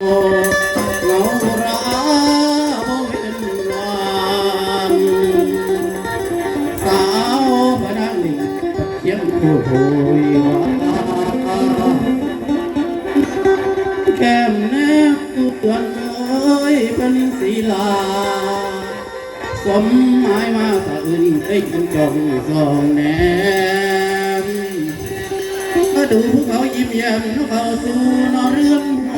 เราแก้มแนบตุกวันเอ้ยเป็นศิลา สมหมายมาตะอื่นได้ฉันจองจองแนมมาดูพวกเขายิ้มแย้มพวกเขาสู้นอเรื่องห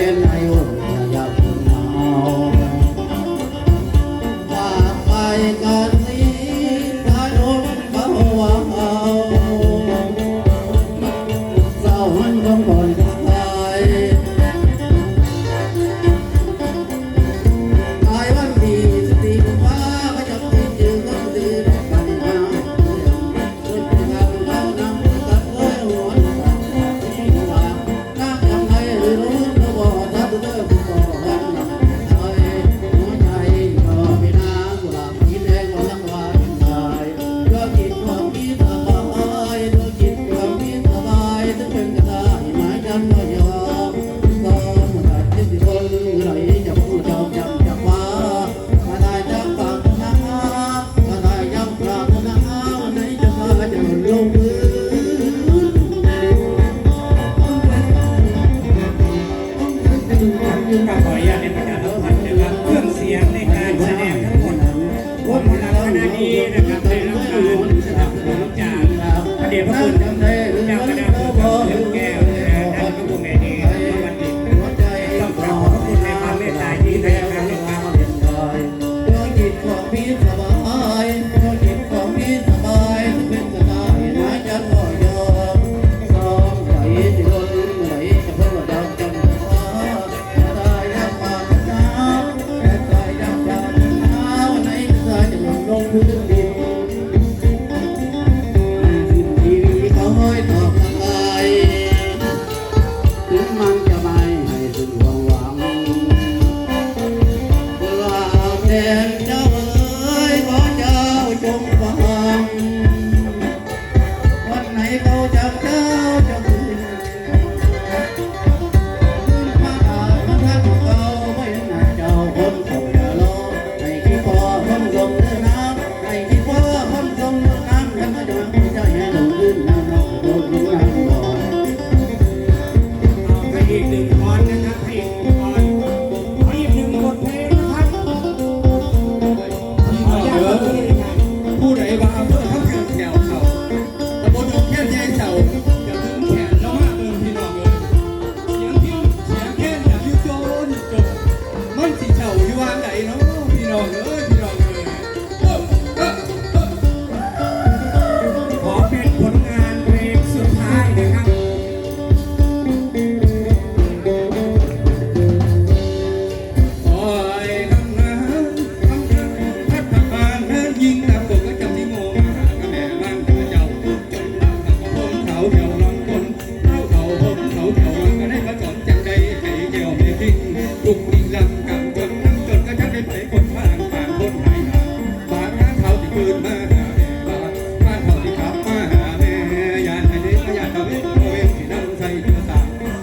เย็นให้อุ่นอย่าเพิ่เมาฝากไปกันนี้ถ้าลมเบาเศร้าหันของ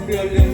าง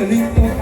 Espírito